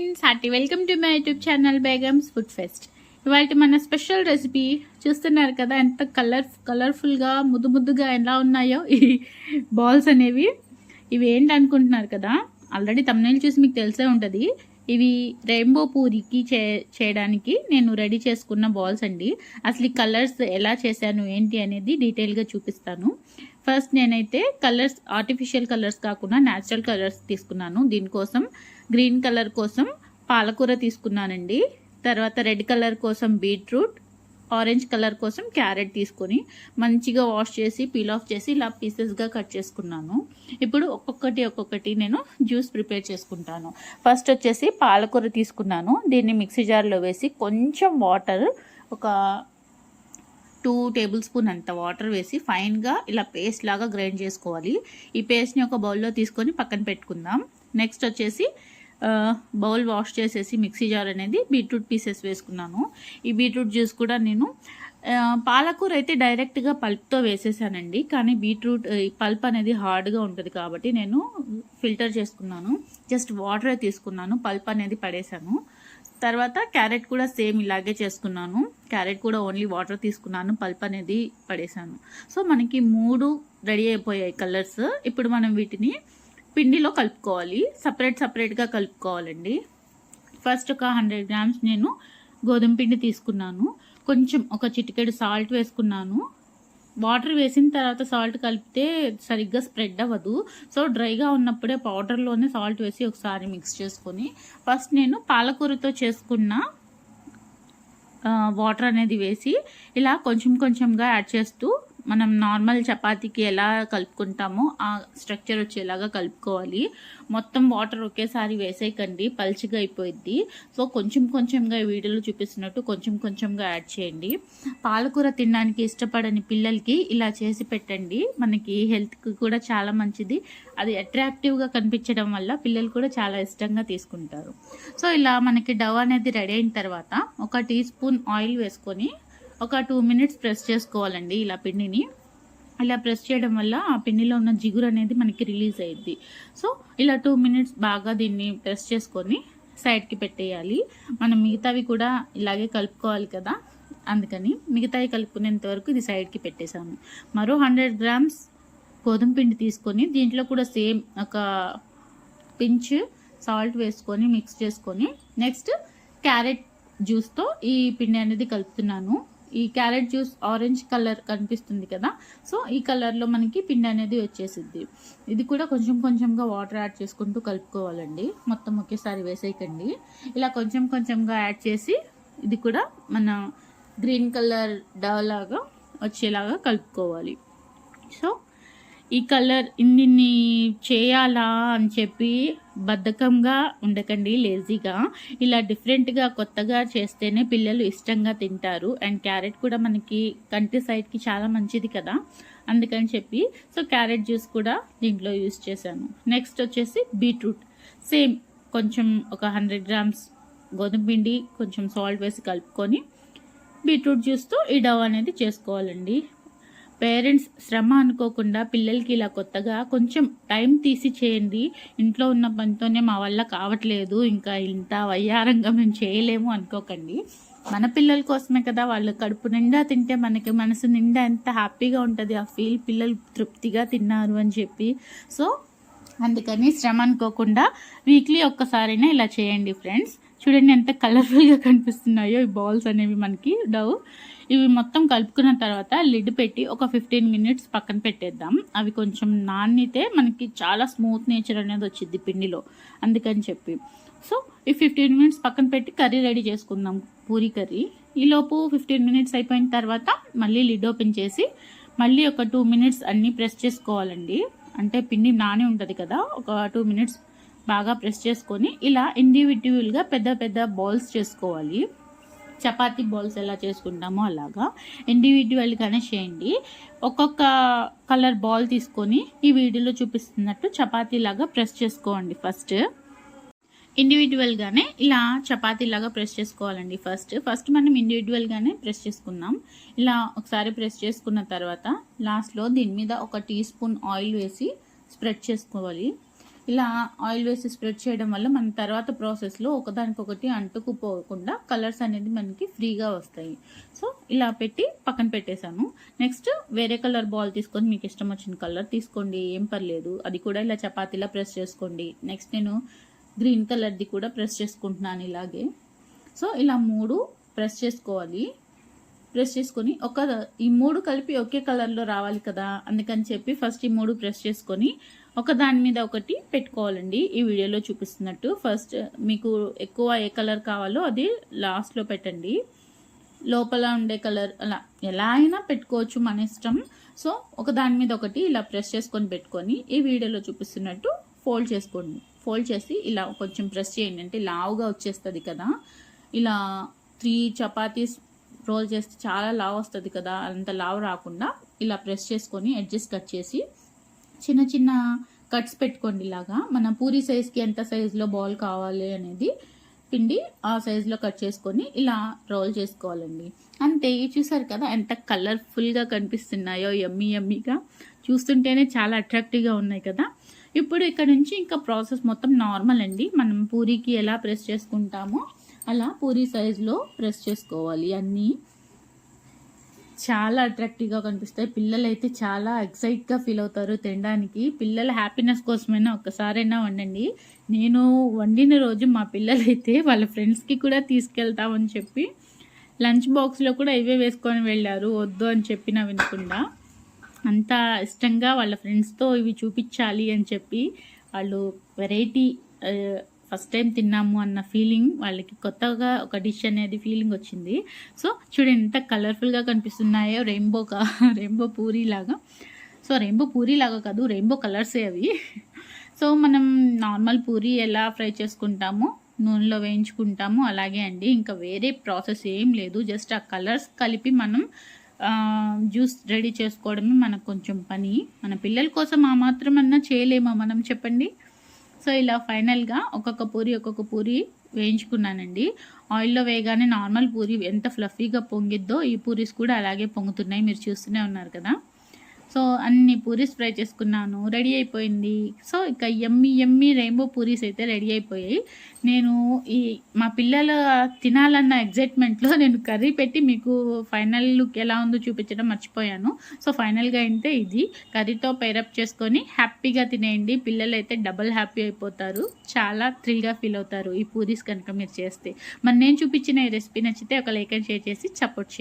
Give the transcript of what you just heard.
Friends hearty welcome to my YouTube channel Begum's food fest. ఇవాళ మన special recipe చూస్తున్నారు కదా ఎంత కలర్ కలర్ఫుల్గా ముద్దు ముద్దుగా ఎలా ఉన్నాయో ఈ బాల్స్ అనేవి. ఇవి ఏంటి అనుకుంటున్నారు కదా ఆల్రెడీ తమ్నేల్ చూసి మీకు తెలిసే ఉంటుంది. ఇవి రెయిన్బో పూరికి చే చేయడానికి నేను రెడీ చేసుకున్న బాల్స్ అండి. అసలు ఈ కలర్స్ ఎలా చేశాను ఏంటి అనేది డీటెయిల్గా చూపిస్తాను. ఫస్ట్ నేనైతే కలర్స్ ఆర్టిఫిషియల్ కలర్స్ కాకుండా న్యాచురల్ కలర్స్ తీసుకున్నాను. దీనికోసం గ్రీన్ కలర్ కోసం పాలకూర తీసుకున్నానండి. తర్వాత రెడ్ కలర్ కోసం బీట్రూట్ ఆరెంజ్ కలర్ కోసం క్యారెట్ తీసుకొని మంచిగా వాష్ చేసి పీల్ ఆఫ్ చేసి ఇలా పీసెస్గా కట్ చేసుకున్నాను. ఇప్పుడు ఒక్కొక్కటి ఒక్కొక్కటి నేను జ్యూస్ ప్రిపేర్ చేసుకుంటాను. ఫస్ట్ వచ్చేసి పాలకూర తీసుకున్నాను. దీన్ని మిక్సీ జార్లో వేసి కొంచెం వాటర్ ఒక టూ టేబుల్ స్పూన్ అంత వాటర్ వేసి ఫైన్గా ఇలా పేస్ట్ లాగా గ్రైండ్ చేసుకోవాలి. ఈ పేస్ట్ని ఒక బౌల్లో తీసుకొని పక్కన పెట్టుకుందాం. నెక్స్ట్ వచ్చేసి బౌల్ వాష్ చేసేసి మిక్సీ జార్ అనేది బీట్రూట్ పీసెస్ వేసుకున్నాను. ఈ బీట్రూట్ జ్యూస్ కూడా నేను పాలకూర అయితే డైరెక్ట్గా పల్ప్తో వేసేసానండి. కానీ బీట్రూట్ ఈ పల్ప్ అనేది హార్డ్గా ఉంటుంది కాబట్టి నేను ఫిల్టర్ చేసుకున్నాను. జస్ట్ వాటరే తీసుకున్నాను పల్ప్ అనేది పడేశాను తర్వాత క్యారెట్ కూడా సేమ్ ఇలాగే చేసుకున్నాను. క్యారెట్ కూడా ఓన్లీ వాటర్ తీసుకున్నాను పల్ప్ అనేది పడేశాను సో మనకి మూడు రెడీ అయిపోయాయి కలర్స్. ఇప్పుడు మనం వీటిని పిండిలో కలుపుకోవాలి. సపరేట్ సపరేట్గా కలుపుకోవాలండి. ఫస్ట్ ఒక హండ్రెడ్ గ్రామ్స్ నేను గోధుమ పిండి తీసుకున్నాను. కొంచెం ఒక చిటికెడు సాల్ట్ వేసుకున్నాను. వాటర్ వేసిన తర్వాత సాల్ట్ కలిపితే సరిగ్గా స్ప్రెడ్ అవ్వదు. సో డ్రైగా ఉన్నప్పుడే పౌడర్లోనే సాల్ట్ వేసి ఒకసారి మిక్స్ చేసుకొని ఫస్ట్ నేను పాలకూరతో చేసుకున్న వాటర్ అనేది వేసి ఇలా కొంచెం కొంచెంగా యాడ్ చేస్తూ మనం నార్మల్ చపాతీకి ఎలా కలుపుకుంటామో ఆ స్ట్రక్చర్ వచ్చేలాగా కలుపుకోవాలి. మొత్తం వాటర్ ఒకేసారి వేసేయకండి పల్చిగా అయిపోయింది సో కొంచెం కొంచెంగా ఈ వీడియోలో చూపిస్తున్నట్టు కొంచెం కొంచెంగా యాడ్ చేయండి. పాలకూర తినడానికి ఇష్టపడని పిల్లలకి ఇలా చేసి పెట్టండి. మనకి హెల్త్కి కూడా చాలా మంచిది. అది అట్రాక్టివ్గా కనిపించడం వల్ల పిల్లలు కూడా చాలా ఇష్టంగా తీసుకుంటారు. సో ఇలా మనకి డవ్ అనేది రెడీ అయిన తర్వాత ఒక టీ స్పూన్ ఆయిల్ వేసుకొని ఒక టూ మినిట్స్ ప్రెస్ చేసుకోవాలండి ఇలా పిండిని. ఇలా ప్రెస్ చేయడం వల్ల ఆ పిండిలో ఉన్న జిగురు అనేది మనకి రిలీజ్ అయ్యిద్ది సో ఇలా టూ మినిట్స్ బాగా దీన్ని ప్రెస్ చేసుకొని సైడ్కి పెట్టేయాలి. మనం మిగతావి కూడా ఇలాగే కలుపుకోవాలి కదా అందుకని మిగతావి కలుపుకునేంత వరకు ఇది సైడ్కి పెట్టేశాము మరో హండ్రెడ్ గ్రామ్స్ గోధుమ పిండి తీసుకొని దీంట్లో కూడా సేమ్ ఒక పించ్ సాల్ట్ వేసుకొని మిక్స్ చేసుకొని నెక్స్ట్ క్యారెట్ జ్యూస్తో ఈ పిండి అనేది కలుపుతున్నాను. ఈ క్యారెట్ జ్యూస్ ఆరెంజ్ కలర్ కనిపిస్తుంది కదా. సో ఈ కలర్లో మనకి పిండి అనేది వచ్చేసిద్ది. ఇది కూడా కొంచెం కొంచెంగా వాటర్ యాడ్ చేసుకుంటూ కలుపుకోవాలండి. మొత్తం ఒకేసారి వేసేయకండి. ఇలా కొంచెం కొంచెంగా యాడ్ చేసి ఇది కూడా మన గ్రీన్ కలర్ డలాగా లాగా వచ్చేలాగా కలుపుకోవాలి. సో ఈ కలర్ ఇన్ని చేయాలా అని చెప్పి బద్ధకంగా ఉండకండి లేజీగా ఇలా డిఫరెంట్గా కొత్తగా చేస్తేనే పిల్లలు ఇష్టంగా తింటారు. అండ్ క్యారెట్ కూడా మనకి కంటి సైడ్కి చాలా మంచిది కదా. అందుకని చెప్పి సో క్యారెట్ జ్యూస్ కూడా దీంట్లో యూస్ చేశాను. నెక్స్ట్ వచ్చేసి బీట్రూట్ సేమ్ కొంచెం ఒక హండ్రెడ్ గ్రామ్స్ గోధుమ పిండి కొంచెం సాల్ట్ వేసి కలుపుకొని బీట్రూట్ జ్యూస్తో ఈ డవ్ అనేది చేసుకోవాలండి. పేరెంట్స్ శ్రమ అనుకోకుండా పిల్లలకి ఇలా కొత్తగా కొంచెం టైం తీసి చేయండి. ఇంట్లో ఉన్న పనితోనే మా వల్ల కావట్లేదు. ఇంకా ఇంత వయ్యారంగా మేము చేయలేము అనుకోకండి. మన పిల్లల కోసమే కదా వాళ్ళు కడుపు నిండా తింటే మనకి మనసు నిండా ఎంత హ్యాపీగా ఉంటుంది ఆ ఫీల్ పిల్లలు తృప్తిగా తిన్నారు అని చెప్పి. సో అందుకని శ్రమ అనుకోకుండా వీక్లీ ఒక్కసారైనా ఇలా చేయండి ఫ్రెండ్స్. చూడండి ఎంత కలర్ఫుల్గా కనిపిస్తున్నాయో ఈ బాల్స్ అనేవి మనకి. డవ్ ఇవి మొత్తం కలుపుకున్న తర్వాత లిడ్ పెట్టి ఒక ఫిఫ్టీన్ మినిట్స్ పక్కన పెట్టేద్దాం. అవి కొంచెం నానితే మనకి చాలా స్మూత్ నేచర్ అనేది వచ్చింది పిండిలో. అందుకని చెప్పి. సో ఈ ఫిఫ్టీన్ మినిట్స్ పక్కన పెట్టి కర్రీ రెడీ చేసుకుందాం. పూరి కర్రీ. ఈలోపు ఫిఫ్టీన్ మినిట్స్ అయిపోయిన తర్వాత మళ్ళీ లిడ్ ఓపెన్ చేసి మళ్ళీ ఒక టూ మినిట్స్ అన్నీ ప్రెస్ చేసుకోవాలండి. అంటే పిండి నాని ఉంటుంది కదా ఒక టూ మినిట్స్ బాగా ప్రెస్ చేసుకొని ఇలా ఇండివిజువల్గా పెద్ద పెద్ద బాల్స్ చేసుకోవాలి. చపాతీ బాల్స్ ఎలా చేసుకుంటామో అలాగా. ఇండివిజువల్గానే చేయండి. ఒక్కొక్క కలర్ బాల్ తీసుకొని ఈ వీడియోలో చూపిస్తున్నట్టు చపాతీ లాగా ప్రెస్ చేసుకోండి ఫస్ట్ ఇండివిజువల్గానే ఇలా చపాతీలాగా ప్రెస్ చేసుకోవాలండి ఫస్ట్ ఫస్ట్ మనం ఇండివిజువల్గానే ప్రెస్ చేసుకుందాం. ఇలా ఒకసారి ప్రెస్ చేసుకున్న తర్వాత లాస్ట్లో దీని మీద ఒక టీ స్పూన్ ఆయిల్ వేసి స్ప్రెడ్ చేసుకోవాలి. ఇలా ఆయిల్ వేసి స్ప్రెడ్ చేయడం వల్ల మన తర్వాత ప్రాసెస్లో ఒకదానికొకటి అంటుకుపోకుండా కలర్స్ అనేది మనకి ఫ్రీగా వస్తాయి. సో ఇలా పెట్టి పక్కన పెట్టేశాను. నెక్స్ట్ వేరే కలర్ బాల్ తీసుకొని మీకు ఇష్టం వచ్చిన కలర్ తీసుకోండి. ఏం పర్లేదు. అది కూడా ఇలా చపాతీలా ప్రెస్ చేసుకోండి. నెక్స్ట్ నేను గ్రీన్ కలర్ది కూడా ప్రెస్ చేసుకుంటున్నాను ఇలాగే. సో ఇలా మూడు ప్రెస్ చేసుకోవాలి. ప్రెస్ చేసుకొని ఒక ఈ మూడు కలిపి ఒకే కలర్లో రావాలి కదా. అందుకని చెప్పి ఫస్ట్ ఈ మూడు ప్రెస్ చేసుకొని ఒక దాని మీద ఒకటి పెట్టుకోవాలండి. ఈ వీడియోలో చూపిస్తున్నట్టు. ఫస్ట్ మీకు ఎక్కువ ఏ కలర్ కావాలో అది లాస్ట్లో పెట్టండి. లోపల ఉండే కలర్ అలా ఎలా అయినా పెట్టుకోవచ్చు మన ఇష్టం. సో ఒక దాని మీద ఒకటి ఇలా ప్రెస్ చేసుకొని పెట్టుకొని ఈ వీడియోలో చూపిస్తున్నట్టు ఫోల్డ్ చేసుకోండి. ఫోల్డ్ చేసి ఇలా కొంచెం ప్రెస్ చేయండి. అంటే లావుగా వచ్చేస్తుంది కదా. ఇలా త్రీ చపాతీస్ రోల్ చేస్తే చాలా లావ్ వస్తుంది కదా. అంత లావ్ రాకుండా ఇలా ప్రెస్ చేసుకొని ఎడ్జెస్ కట్ చేసి చిన్న చిన్న కట్స్ పెట్టుకోండి ఇలాగా. మన పూరి సైజ్కి ఎంత సైజులో బాల్ కావాలి అనేది పిండి ఆ సైజులో కట్ చేసుకొని ఇలా రోల్ చేసుకోవాలండి. అంతే చూసారు కదా ఎంత కలర్ఫుల్గా కనిపిస్తున్నాయో ఎమ్మి ఎమ్మిగా చూస్తుంటేనే చాలా అట్రాక్టివ్గా ఉన్నాయి కదా. ఇప్పుడు ఇక్కడ నుంచి ఇంకా ప్రాసెస్ మొత్తం నార్మల్ అండి. మనం పూరికి ఎలా ప్రెస్ చేసుకుంటామో అలా పూరి సైజులో ప్రెస్ చేసుకోవాలి అన్నీ. చాలా అట్రాక్టివ్గా కనిపిస్తాయి. పిల్లలు అయితే చాలా ఎక్సైట్గా ఫీల్ అవుతారు తినడానికి. పిల్లల హ్యాపీనెస్ కోసమైనా ఒక్కసారైనా వండండి. నేను వండిన రోజు మా పిల్లలైతే వాళ్ళ ఫ్రెండ్స్కి కూడా తీసుకెళ్తామని చెప్పి లంచ్ బాక్స్లో కూడా ఇవే వేసుకొని వెళ్ళారు. వద్దు అని చెప్పిన వినకుండా. అంత ఇష్టంగా వాళ్ళ ఫ్రెండ్స్తో ఇవి చూపించాలి అని చెప్పి వాళ్ళు వెరైటీ ఫస్ట్ టైం తిన్నాము అన్న ఫీలింగ్ వాళ్ళకి కొత్తగా ఒక డిష్ అనేది ఫీలింగ్ వచ్చింది. సో చూడండి ఎంత కలర్ఫుల్గా కనిపిస్తున్నాయో రెయిన్బో రెయిన్బో పూరీ లాగా. సో రెయిన్బో పూరీ లాగా కాదు రెయిన్బో కలర్సే అవి. సో మనం నార్మల్ పూరి ఎలా ఫ్రై చేసుకుంటామో నూనెలో వేయించుకుంటాము అలాగే అండి. ఇంకా వేరే ప్రాసెస్ ఏం లేదు. జస్ట్ ఆ కలర్స్ కలిపి మనం జ్యూస్ రెడీ చేసుకోవడమే మనకు కొంచెం పని. మన పిల్లల కోసం ఆ మాత్రమన్నా చేయలేమా? మనం చెప్పండి. సో ఇలా ఫైనల్గా ఒక్కొక్క పూరి ఒక్కొక్క పూరి వేయించుకున్నానండి. ఆయిల్లో వేయగానే నార్మల్ పూరి ఎంత ఫ్లఫీగా పొంగిద్దో ఈ పూరీస్ కూడా అలాగే పొంగుతున్నాయి. మీరు చూస్తూనే ఉన్నారు కదా? సో అన్ని పూరీస్ ఫ్రై చేసుకున్నాను రెడీ అయిపోయింది. సో ఇక ఎమ్మి ఎమ్మి రెయిన్బో పూరీస్ అయితే రెడీ అయిపోయాయి. నేను ఈ మా పిల్లలు తినాలన్న ఎగ్జైట్మెంట్లో నేను కర్రీ పెట్టి మీకు ఫైనల్ లుక్ ఎలా ఉందో చూపించడం మర్చిపోయాను. సో ఫైనల్గా అయితే ఇది. కర్రీతో పేరప్ చేసుకొని హ్యాపీగా తినేయండి. పిల్లలు అయితే డబల్ హ్యాపీ అయిపోతారు. చాలా థ్రిల్గా ఫీల్ అవుతారు ఈ పూరీస్ కనుక మీరు చేస్తే. మరి నేను చూపించిన ఈ రెసిపీ నచ్చితే ఒక లైక్ అండ్ షేర్ చేసి సపోర్ట్ చేయండి.